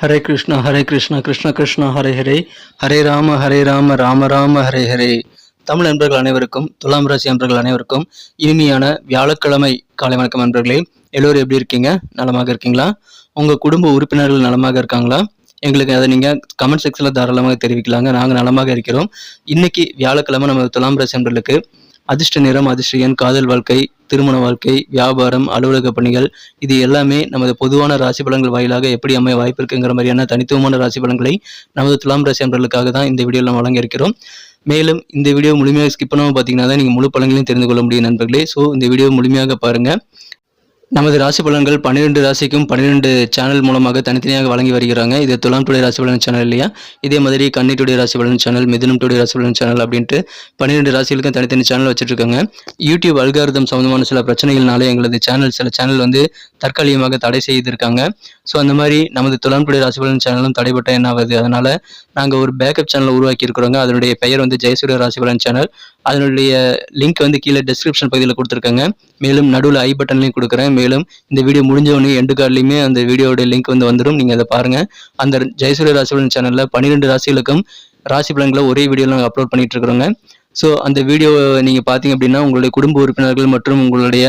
ஹரே கிருஷ்ணா ஹரே கிருஷ்ணா கிருஷ்ண கிருஷ்ணா ஹரே ஹரே. ஹரே ராம ஹரே ராம ராம ராம ஹரே ஹரே. தமிழ் நண்பர்கள் அனைவருக்கும் துலாம் ராசி நண்பர்கள் அனைவருக்கும் இனிமையான வியாழக்கிழமை காலை வணக்கம் நண்பர்களே எல்லோரும் எப்படி இருக்கீங்க? நலமாக இருக்கீங்களா? உங்கள் குடும்ப உறுப்பினர்கள் நலமாக இருக்காங்களா? எங்களுக்கு அதை நீங்கள் கமெண்ட் செக்ஷனில் தாராளமாக தெரிவிக்கலாங்க. நாங்கள் நலமாக இருக்கிறோம். இன்னைக்கு வியாழக்கிழமை நம்ம துலாம் ராசி நண்பர்களுக்கு அதிர்ஷ்ட நிறம் அதிர்ஷ்ட எண் காதல் வாழ்க்கை திருமண வாழ்க்கை வியாபாரம் அலுவலக பணிகள் இது எல்லாமே நமது பொதுவான ராசி பலன்கள் வாயிலாக எப்படி அமைய வாய்ப்பு இருக்குங்கிற மாதிரியான தனித்துவமான ராசி பலன்களை நமது துலாம் ராசி அன்பர்களுக்காக தான் இந்த வீடியோவில் நம்ம வழங்க இருக்கிறோம். மேலும் இந்த வீடியோ முழுமையாக ஸ்கிப் பண்ணாமல் பார்த்தீங்கன்னா தான் நீங்கள் முழு பலன்களையும் தெரிந்து கொள்ள முடியும் நண்பர்களே. ஸோ இந்த வீடியோ முழுமையாக பாருங்கள் நமது ராசி பலன்கள் பன்னிரெண்டு ராசிக்கும் பன்னிரெண்டு சேனல் மூலமாக தனித்தனியாக வழங்கி வருகிறாங்க. இது துலாம் டுடே ராசி பலன் சேனல் இல்லையா? இதே மாதிரி கன்னி டுடே ராசி பலன் சேனல் மிதுனம் டுடே ராசி பலன் சேனல் அப்படின்ட்டு பன்னிரெண்டு ராசிகளுக்கும் தனித்தனி சேனல் வச்சுருக்காங்க. யூடியூப் அல்காரதம் சம்மந்தமான சில பிரச்சனைகள்னால எங்களது சேனல் சில சேனல் வந்து தற்காலிகமாக தடை செய்திருக்காங்க. ஸோ அந்த மாதிரி நமது துலாம் டுடே ராசி பலன் சேனலும் தடைப்பட்ட என்ன ஆகுது? அதனால் நாங்கள் ஒரு பேக்கப் சேனல் உருவாக்கி இருக்கிறோங்க அதனுடைய பெயர் வந்து ஜெயசூரிய ராசி பலன் சேனல் அதனுடைய லிங்க் வந்து கீழே டிஸ்கிரிப்ஷன் பகுதியில் கொடுத்துருக்காங்க. மேலும் நடுவில் ஐ பட்டன்லையும் கொடுக்குறேன். மேலும் இந்த வீடியோ முடிஞ்ச உடனே எண்டு கார்ட்லையுமே அந்த வீடியோட லிங்க் வந்து வந்துடும் நீங்கள் அதை பாருங்கள் அந்த ஜெயசூரிய ராசிபலன் சேனலில் பன்னிரெண்டு ராசிகளுக்கும் ராசி பலன்களை ஒரே வீடியோவில் நாங்கள் அப்லோட் பண்ணிட்டு இருக்கிறோங்க. ஸோ அந்த வீடியோ நீங்கள் பார்த்தீங்க அப்படின்னா உங்களுடைய குடும்ப உறுப்பினர்கள் மற்றும் உங்களுடைய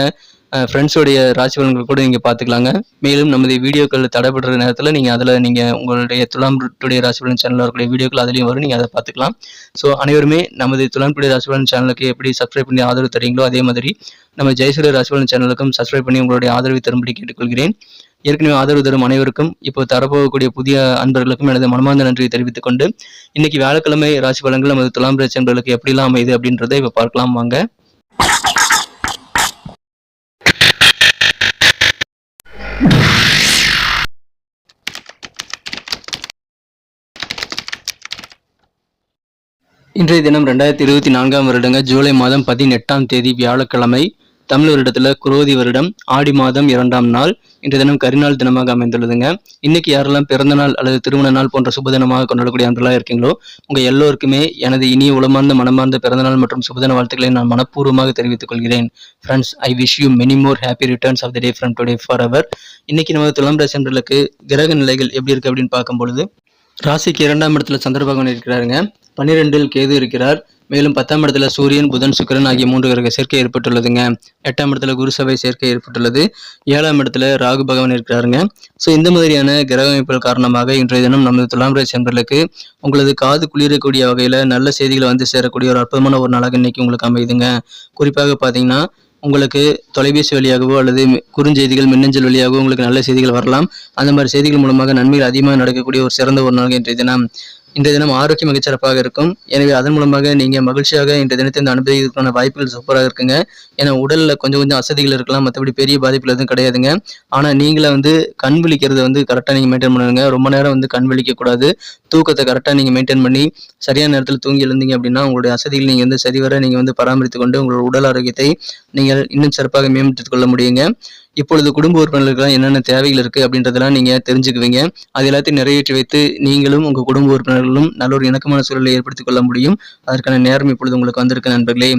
ஃப்ரெண்ட்ஸோடைய ராசி பலன்கள் கூட நீங்கள் பார்த்துக்கலாங்க மேலும் நமது வீடியோக்கள் தடைபடுற நேரத்தில் நீங்கள் அதில் நீங்கள் உங்களுடைய துலாம் டுடே ராசி பலன் சேனலில் இருக்கக்கூடிய வீடியோக்கள் அதுலேயும் வரும். நீங்கள் அதை பார்த்துக்கலாம் ஸோ அனைவருமே நமது துலாம் டுடே ராசி பலன் சேனலுக்கு எப்படி சப்ஸ்கிரைப் பண்ணி ஆதரவு தரீங்களோ அதே மாதிரி நம்ம ஜெயசூரிய ராசி பலன் சேனலுக்கும் சப்ஸ்கிரைப் பண்ணி உங்களுடைய ஆதரவை தரும்படி கேட்டுக்கொள்கிறேன். ஏற்கனவே ஆதரவு தரும் அனைவருக்கும் இப்போ தரப்போகக்கூடிய புதிய அன்பர்களுக்கும் எனது மனமார்ந்த நன்றியை தெரிவித்துக் கொண்டு இன்னைக்கு வியாழக்கிழமை ராசி பலன்கள் நமது துலாம் ராசி அன்பர்களுக்கு எப்படிலாம் அமையுது அப்படின்றத இப்போ பார்க்கலாம் வாங்க. இன்றைய தினம் ரெண்டாயிரத்தி இருபத்தி நான்காம் வருடங்க ஜூலை மாதம் பதினெட்டாம் தேதி வியாழக்கிழமை தமிழ் வருடத்துல குரோதி வருடம் ஆடி மாதம் இரண்டாம் நாள். இன்றைய தினம் கரிநாள் தினமாக அமைந்துள்ளதுங்க. இன்னைக்கு யாரெல்லாம் பிறந்த நாள் அல்லது திருமண நாள் போன்ற சுப தினமாக கொண்டாடக்கூடிய அன்றெல்லாம் இருக்கீங்களோ உங்க எல்லோருக்குமே எனது இனிய உளமார்ந்த மனமார்ந்த பிறந்தநாள் மற்றும் சுபதின வாழ்த்துக்களை நான் மனப்பூர்வமாக தெரிவித்துக் கொள்கிறேன். Friends I wish you many more happy returns of the day from today for our இன்னைக்கு நமது துலாம் ராசி கிரக நிலைகள் எப்படி இருக்கு அப்படின்னு பார்க்கும்பொழுது ராசிக்கு இரண்டாம் இடத்துல சந்திர பகவான் இருக்கிறாருங்க. பன்னிரெண்டில் கேது இருக்கிறார். மேலும் பத்தாம் இடத்துல சூரியன் புதன் சுக்கரன் ஆகிய மூன்று கிரக சேர்க்கை ஏற்பட்டுள்ளதுங்க. எட்டாம் இடத்துல குரு சபை சேர்க்கை ஏற்பட்டுள்ளது. ஏழாம் இடத்துல ராகு பகவான் இருக்கிறாருங்க. ஸோ இந்த மாதிரியான கிரக அமைப்புகள் காரணமாக இன்றைய தினம் நமது துலாம் ராசி நண்பர்களுக்கு உங்களது காது குளிரக்கூடிய வகையில் நல்ல செய்திகளை வந்து சேரக்கூடிய ஒரு அற்புதமான ஒரு நாளாக இன்னைக்கு உங்களுக்கு அமையுதுங்க. குறிப்பாக பார்த்தீங்கன்னா உங்களுக்கு தொலைபேசி வழியாகவோ அல்லது குறுஞ்செய்திகள் மின்னஞ்சல் வழியாகவோ உங்களுக்கு நல்ல செய்திகள் வரலாம். அந்த மாதிரி செய்திகள் மூலமாக நன்மைகள் அதிகமாக நடக்கக்கூடிய ஒரு சிறந்த ஒரு நாள் இன்றைய தினம் இன்றைய தினம் ஆரோக்கியம் மிகச்சிறப்பாக இருக்கும். எனவே அதன் மூலமாக நீங்கள் மகிழ்ச்சியாக இன்றைய தினத்தை இந்த அனுபவிக்கிறதுக்கான வாய்ப்புகள் சூப்பராக இருக்குங்க. ஏன்னா உடலில் கொஞ்சம் கொஞ்சம் அசதிகள் இருக்கலாம் மற்றபடி பெரிய பாதிப்புகள் எதுவும் கிடையாதுங்க. ஆனால் நீங்களே வந்து கண் விழிக்கிறத வந்து கரெக்டாக நீங்கள் மெயின்டைன் பண்ணுங்க. ரொம்ப நேரம் வந்து கண் விழிக்கக்கூடாது தூக்கத்தை கரெக்டாக நீங்கள் மெயின்டைன் பண்ணி சரியான நேரத்தில் தூங்கி எழுந்தீங்க அப்படின்னா உங்களுடைய அசதிகள் நீங்கள் வந்து சரிவர நீங்கள் வந்து பராமரித்து கொண்டு உங்களோட உடல் ஆரோக்கியத்தை நீங்கள் இன்னும் சிறப்பாக மேம்படுத்திக் கொள்ள முடியுங்க. இப்பொழுது குடும்ப உறுப்பினர்களுக்கு என்னென்ன தேவைகள் இருக்குது அப்படின்றதெல்லாம் நீங்கள் தெரிஞ்சுக்குவீங்க. அது எல்லாத்தையும் நிறைவேற்றி வைத்து நீங்களும் உங்கள் குடும்ப உறுப்பினர்களும் நல்ல ஒரு இணக்கமான சூழலை ஏற்படுத்திக் கொள்ள முடியும். அதற்கான நேரம் இப்பொழுது உங்களுக்கு வந்திருக்க நண்பர்களே.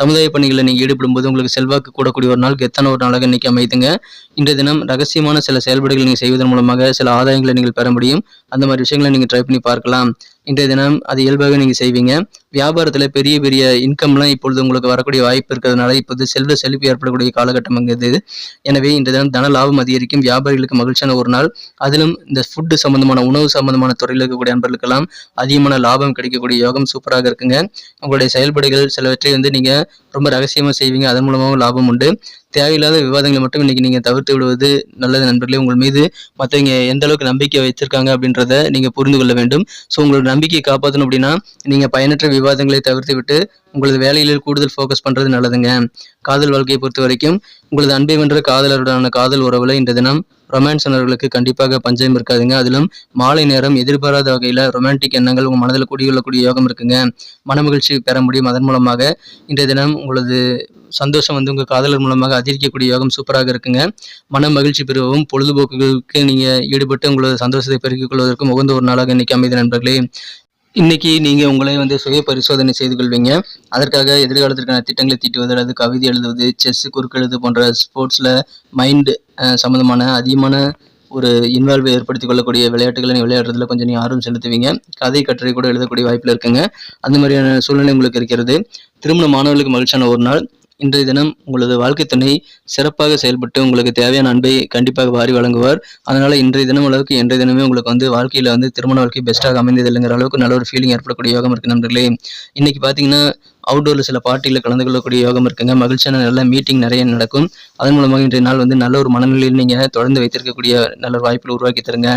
சமுதாய பணிகளில் நீங்கள் ஈடுபடும் போது உங்களுக்கு செல்வாக்கு கூடக்கூடிய ஒரு நாள் கெத்தான ஒரு நாளாக இன்னைக்கு அமைதுங்க. இன்றைய தினம் ரகசியமான சில செயல்பாடுகளை நீங்கள் செய்வதன் மூலமாக சில ஆதாயங்களை நீங்கள் பெற முடியும். அந்த மாதிரி விஷயங்களை நீங்கள் ட்ரை பண்ணி பார்க்கலாம். இன்றைய தினம் அது இயல்பாக நீங்கள் செய்வீங்க. வியாபாரத்தில் பெரிய பெரிய இன்கம்லாம் இப்பொழுது உங்களுக்கு வரக்கூடிய வாய்ப்பு இருக்கிறதுனால இப்போது செல்வ செழிப்பு ஏற்படக்கூடிய காலகட்டம் இது எனவே இன்றைய தினம் தன லாபம் அதிகரிக்கும் வியாபாரிகளுக்கு மகிழ்ச்சியான ஒரு நாள். அதிலும் இந்த ஃபுட்டு சம்பந்தமான உணவு சம்பந்தமான துறையில் இருக்கக்கூடிய நண்பர்களுக்கெல்லாம் அதிகமான லாபம் கிடைக்கக்கூடிய யோகம் சூப்பராக இருக்குங்க. உங்களுடைய செயல்பாடுகள் சிலவற்றை வந்து நீங்கள் ரொம்ப ரகசியமாக செய்வீங்க. அதன் மூலமாகவும் லாபம் உண்டு. தேவையில்லாத விவாதங்களை மட்டும் இன்னைக்கு நீங்கள் தவிர்த்து விடுவது நல்லது நண்பர்களே. உங்கள் மீது மற்றவங்க எந்த அளவுக்கு நம்பிக்கை வச்சிருக்காங்க அப்படின்றத நீங்கள் புரிந்து கொள்ள வேண்டும். ஸோ உங்களோட நம்பிக்கையை காப்பாற்றணும் அப்படின்னா நீங்கள் பயனற்ற விவாதங்களை தவிர்த்து விட்டு உங்களது வேலையில் கூடுதல் ஃபோக்கஸ் பண்ணுறது நல்லதுங்க. காதல் வாழ்க்கையை பொறுத்த வரைக்கும் உங்களது அன்பை வென்ற காதலருடனான காதல் உறவுல இந்த தினம் ரொமான்ஸ் கண்டிப்பாக பஞ்சம் இருக்காதுங்க. அதிலும் மாலை நேரம் எதிர்பாராத வகையில் ரொமான்டிக் எண்ணங்கள் உங்கள் மனதில் குடிகொள்ளக்கூடிய யோகம் இருக்குங்க. மனமகிழ்ச்சி பெற முடியும். அதன் மூலமாக இன்றைய தினம் உங்களது சந்தோஷம் வந்து உங்கள் காதலர் மூலமாக அதிகரிக்கக்கூடிய யோகம் சூப்பராக இருக்குங்க. மன மகிழ்ச்சி பெறுவதும் பொழுதுபோக்குகளுக்கு நீங்கள் ஈடுபட்டு உங்களது சந்தோஷத்தை பெருக்கிக் கொள்வதற்கும் உகந்த ஒரு நாளாக இன்னைக்கு அமைதி நண்பர்களே இன்னைக்கு நீங்க உங்களே வந்து சுய பரிசோதனை செய்து கொள்வீங்க. அதற்காக எதிர்காலத்திற்கான திட்டங்களை தீட்டுவது அல்லது கவிதை எழுதுவது செஸ் குறுக்கெழுது போன்ற ஸ்போர்ட்ஸ்ல மைண்ட் சம்மந்தமான அதிகமான ஒரு இன்வால்வ் ஏற்படுத்திக் கொள்ளக்கூடிய விளையாட்டுகளை நீ விளையாடுறதுல கொஞ்சம் நீ ஆர்வம் செலுத்துவீங்க. கதை கட்டுரை கூட எழுதக்கூடிய வாய்ப்பில் இருக்குங்க. அந்த மாதிரியான சூழ்நிலை உங்களுக்கு இருக்கிறது. திருமண மாணவர்களுக்கு மகிழ்ச்சியான ஒரு நாள். இன்றைய தினம் உங்களது வாழ்க்கை துணை சிறப்பாக செயல்பட்டு உங்களுக்கு தேவையான அன்பை கண்டிப்பாக வாரி வழங்குவார். அதனால இன்றைய தினம் அளவுக்கு இன்றைய தினமே உங்களுக்கு வந்து வாழ்க்கையில வந்து திருமண வாழ்க்கை பெஸ்ட்டாக அமைந்தது இல்லைங்கிற அளவுக்கு நல்ல ஒரு ஃபீலிங் ஏற்படக்கூடிய யோகம் இருக்கு நண்பர்களே. இன்னைக்கு பார்த்தீங்கன்னா அவுட்டோரில் சில பார்ட்டியில் கலந்து கொள்ளக்கூடிய யோகம் இருக்குங்க. மகிழ்ச்சியான நல்ல மீட்டிங் நிறைய நடக்கும். அதன் மூலமாக இன்றைய நாள் வந்து நல்ல ஒரு மனநிலையில் நீங்கள் தொடர்ந்து வைத்திருக்கக்கூடிய நல்ல வாய்ப்பில் உருவாக்கி தருங்க.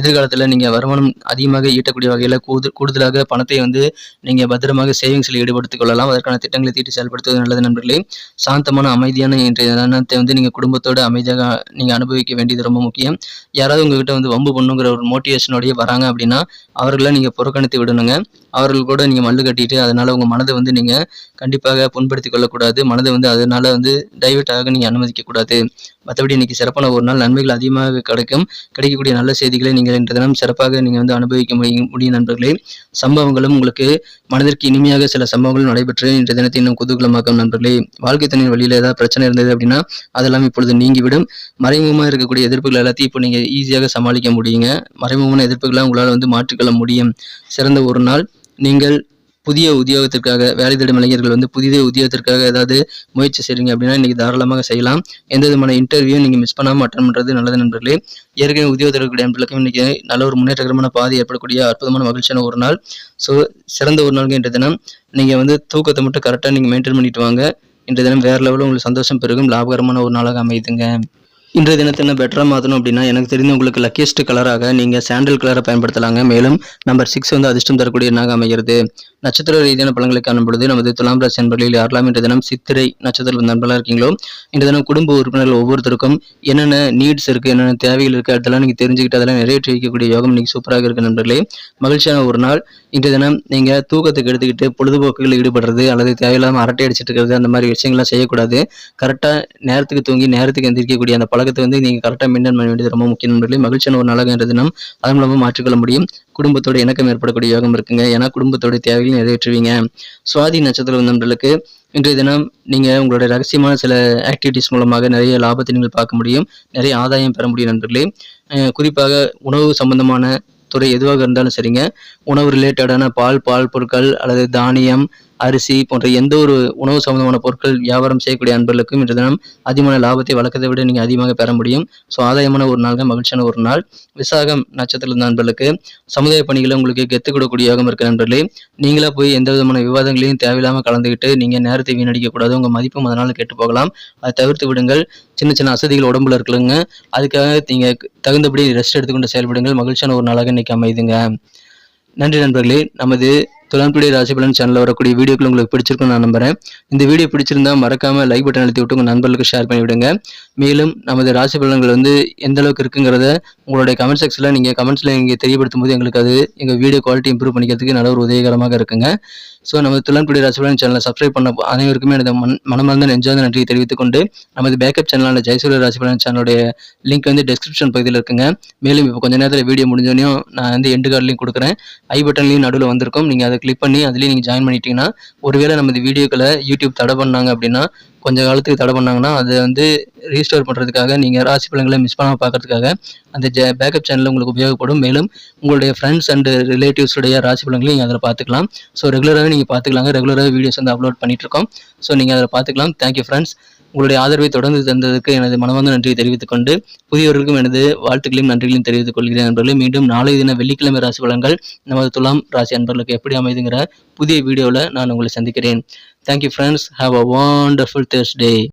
எதிர்காலத்தில் நீங்கள் வருமானம் அதிகமாக ஈட்டக்கூடிய வகையில் கூது கூடுதலாக பணத்தை வந்து நீங்கள் பத்திரமாக சேவிங்ஸில் ஈடுபடுத்திக் கொள்ளலாம். அதற்கான திட்டங்களை தீட்டி செயல்படுத்துவது நல்லது நண்பர்களே. சாந்தமான அமைதியான இன்றைய தருணத்தை வந்து நீங்கள் குடும்பத்தோடு அமைதியாக நீங்கள் அனுபவிக்க வேண்டியது ரொம்ப முக்கியம். யாராவது உங்ககிட்ட வந்து வம்பு பண்ணுங்கிற ஒரு மோட்டிவேஷனோடய வராங்க அப்படின்னா அவர்களை நீங்கள் புறக்கணித்து விடணுங்க. அவர்கள் கூட நீங்கள் மல்லு கட்டிட்டு அதனால் உங்கள் மனதை வந்து நீங்கள் கண்டிப்பாக புண்படுத்தி கொள்ளக்கூடாது. மனதை வந்து அதனால வந்து டைவெர்ட் ஆக நீங்க அனுமதிக்க கூடாது மற்றபடி இன்னைக்கு சிறப்பான ஒரு நாள் நன்மைகள் அதிகமாக கிடைக்கும். கிடைக்கக்கூடிய நல்ல செய்திகளை நீங்கள் இன்று தினம் சிறப்பாக நீங்கள் வந்து அனுபவிக்க முடியும் முடியும் நண்பர்களே. சம்பவங்களும் உங்களுக்கு மனதிற்கு இனிமையாக சில சம்பவங்களும் நடைபெற்று இன்றைய தினத்தை இன்னும் குதூகலமாக்கும் நண்பர்களே. வாழ்க்கை தண்ணீர் வழியில் ஏதாவது பிரச்சனை இருந்தது அப்படின்னா அதெல்லாம் இப்பொழுது நீங்கிவிடும். மறைமுகமாக இருக்கக்கூடிய எதிர்ப்புகள் எல்லாத்தையும் இப்போ நீங்கள் ஈஸியாக சமாளிக்க முடியுங்க. மறைமுகமான எதிர்ப்புகளை உங்களால் வந்து மாற்றிக்கொள்ள முடியும். சிறந்த ஒரு நாள். நீங்கள் புதிய உத்தியோகத்திற்காக வேலை தேடும் இளைஞர்கள் வந்து புதிய உத்தியோகத்திற்காக ஏதாவது முயற்சி செய்றீங்க அப்படின்னா இன்னைக்கு தாராளமாக செய்யலாம். எந்த விதமான இன்டர்வியூ நீங்கள் மிஸ் பண்ணாமல் அட்டன் பண்ணுறது நல்லது நண்பர்களே. ஏற்கனவே உத்தியோகத்தில் நண்பர்களுக்கும் இன்னைக்கு நல்ல ஒரு முன்னேற்றகரமான பாதை ஏற்படக்கூடிய அற்புதமான மகிழ்ச்சியான ஒரு நாள். ஸோ சிறந்த ஒரு நாளுக்கு இன்றைய தினம். நீங்கள் வந்து தூக்கத்தை மட்டும் கரெக்டாக நீங்கள் மெயின்டைன் பண்ணிட்டு வாங்க. இன்றைய தினம் வேறு லெவலில் உங்களுக்கு சந்தோஷம் பெருகும். லாபகரமான ஒரு நாளாக அமையுதுங்க. இன்றைய தினத்தை என்ன பெட்டராக மாற்றணும் அப்படின்னா எனக்கு தெரிஞ்ச உங்களுக்கு லக்கியஸ்ட் கலராக நீங்கள் சாண்டல் கலரை பயன்படுத்தலாங்க. மேலும் நம்பர் சிக்ஸ் வந்து அதிர்ஷ்டம் தரக்கூடிய எண்ணாக அமைகிறது? நட்சத்திர ரீதியான பழங்களை காணும் பொழுது நமது துலாம் ராசி நண்பர்களில் யாரெல்லாம் இன்றைய தினம் சித்திரை நட்சத்திர நண்பர்களாக இருக்கீங்களோ இன்றைய தினம் குடும்ப உறுப்பினர்கள் ஒவ்வொருத்தருக்கும் என்னென்ன நீட்ஸ் இருக்குது என்னென்ன தேவைகள் இருக்குது அதெல்லாம் நீங்கள் தெரிஞ்சுக்கிட்டு அதெல்லாம் நிறைவேற்றி வைக்கக்கூடிய யோகம் இன்னைக்கு சூப்பராக இருக்குது நண்பர்களே. மகிழ்ச்சியான ஒரு நாள். இன்றைய தினம் நீங்கள் தூக்கத்துக்கு எடுத்துக்கிட்டு பொழுதுபோக்குகளில் ஈடுபடுறது அல்லது தேவையில்லாமல் அரட்டை அடிச்சிட்டு இருக்கிறது அந்த மாதிரி விஷயங்கள்லாம் செய்யக்கூடாது. கரெக்டாக நேரத்துக்கு தூங்கி நேரத்துக்கு எந்திரிக்கக்கூடிய அந்த பழக்கத்தை வந்து நீங்கள் கரெக்டாக மெயின்டைன் பண்ண வேண்டியது ரொம்ப முக்கியம் நண்பர்களே. மகிழ்ச்சியான ஒரு நாளாக தினம் அதன் மூலமாக மாற்றிக்கொள்ள முடியும். குடும்பத்தோட இணக்கம் ஏற்படக்கூடிய யோகம் இருக்குங்க. ஏன்னா குடும்பத்தோட தேவைகளை நிறைவேற்றுவீங்க. சுவாதி நட்சத்திரம் நண்பர்களுக்கு இன்றைய தினம் நீங்கள் உங்களுடைய ரகசியமான சில ஆக்டிவிட்டிஸ் மூலமாக நிறைய லாபத்தை நீங்கள் பார்க்க முடியும். நிறைய ஆதாயம் பெற முடியும் நண்பர்களே. குறிப்பாக உணவு சம்பந்தமான துறை எதுவாக இருந்தாலும் சரிங்க. உணவு ரிலேட்டடான பால் பால் பொருட்கள் அல்லது தானியம் அரிசி போன்ற எந்த ஒரு உணவு சம்பந்தமான பொருட்கள் வியாபாரம் செய்யக்கூடிய அன்பர்களுக்கும் இன்று தினம் அதிகமான லாபத்தை வழக்கத்தை விட நீங்கள் அதிகமாக பெற முடியும். ஸோ ஆதாயமான ஒரு நாள்கள் மகிழ்ச்சியான ஒரு நாள். விசாகம் நட்சத்திர நண்பர்களுக்கு சமுதாய பணிகளை உங்களுக்கு கெத்து கொடுக்கக்கூடிய யோகம் இருக்கிற நண்பர்களே நீங்களா போய் எந்த விதமான விவாதங்களையும் தேவையில்லாமல் கலந்துக்கிட்டு நீங்கள் நேரத்தை வீணடிக்கக்கூடாது. உங்கள் மதிப்பும் அதனால் கெட்டு போகலாம். அதை தவிர்த்து விடுங்கள். சின்ன சின்ன அசதிகள் உடம்புல இருக்குல்லுங்க. அதுக்காக நீங்கள் தகுந்தபடி ரெஸ்ட் எடுத்துக்கொண்டு செயல்படுங்கள். மகிழ்ச்சியான ஒரு நாளாக இன்னைக்கு அமைதுங்க நன்றி நண்பர்களே. நமது துலாம்புடி ராசிபலன் சேனலில் வரக்கூடிய வீடியோக்கள் உங்களுக்கு பிடிச்சிருக்கும் நான் நம்புறேன். இந்த வீடியோ பிடிச்சிருந்தா மறக்காம லைக் பட்டன் அழுத்தி விட்டு உங்கள் நண்பர்களுக்கு ஷேர் பண்ணிவிடுங்க. மேலும் நமது ராசி பலன்கள் வந்து எந்த அளவுக்கு இருக்குங்கிறத உங்களுடைய கமெண்ட் செக்ஷனில் நீங்கள் கமெண்ட்ஸில் நீங்கள் தெரியப்படுத்தும் போது எங்களுக்கு அது எங்கள் வீடியோ குவாலிட்டி இம்ப்ரூவ் பண்ணிக்கிறதுக்கு நல்ல ஒரு உதவிகரமாக இருக்குங்க. ஸோ நம்ம துலாம்புடி ராசிபலன் சேனலை சப்ஸ்கிரைப் பண்ண அனைவருக்குமே எனது மன மனமார்ந்த நெஞ்சார்ந்த நன்றியை தெரிவித்துக் கொண்டு நமது பேக்கப் சேனலான ஜெயசூரிய ராசிபலன் சேனலுடைய லிங்க் வந்து டெஸ்கிரிப்ஷன் பகுதியில் இருக்குங்க. மேலும் இப்போ கொஞ்ச நேரத்தில் வீடியோ முடிஞ்சோடனையும் நான் வந்து எண்டு கார்ட்லையும் கொடுக்குறேன். ஐ பட்டன்லையும் நடுவில் வந்திருக்கும். நீங்கள் அதை கிளிக் பண்ணி அதுலேயே நீங்கள் ஜாயின் பண்ணிட்டீங்கன்னா ஒருவேளை நமது வீடியோக்களை யூடியூப் தடை பண்ணாங்க அப்படின்னா கொஞ்ச காலத்துக்கு தடை பண்ணாங்கன்னா அதை வந்து ரீஸ்டோர் பண்ணுறதுக்காக நீங்கள் ராசி பலன்களை மிஸ் பண்ணாமல் பார்க்கறதுக்காக அந்த ஜ பேக்கப் சேனல் உங்களுக்கு உபயோகப்படும். மேலும் உங்களுடைய ஃப்ரெண்ட்ஸ் அண்ட் ரிலேட்டிவ்ஸுடைய ராசி பலன்களையும் நீங்கள் அதில் பார்த்துக்கலாம். ஸோ ரெகுலராகவே நீங்கள் பார்த்துக்கலாங்க. ரெகுலராக வீடியோஸ் வந்து அப்லோட் பண்ணிகிட்ருக்கோம் இருக்கோம் ஸோ நீங்கள் அதில் பார்த்துக்கலாம். தேங்க்யூ ஃப்ரெண்ட்ஸ் உங்களுடைய ஆதரவை தொடர்ந்து தந்ததுக்கு எனது மனமார்ந்த நன்றியை தெரிவித்துக் கொண்டு புதியவர்களுக்கும் எனது வாழ்த்துக்களையும் நன்றிகளையும் தெரிவித்துக் கொள்கிறேன் நண்பர்களே. மீண்டும் நாளைய தின வெள்ளிக்கிழமை ராசி பலன்கள் நமது துலாம் ராசி அன்பர்களுக்கு எப்படி அமைதுங்கிற புதிய வீடியோவில் நான் உங்களை சந்திக்கிறேன். Thank you, friends. Have a wonderful Thursday.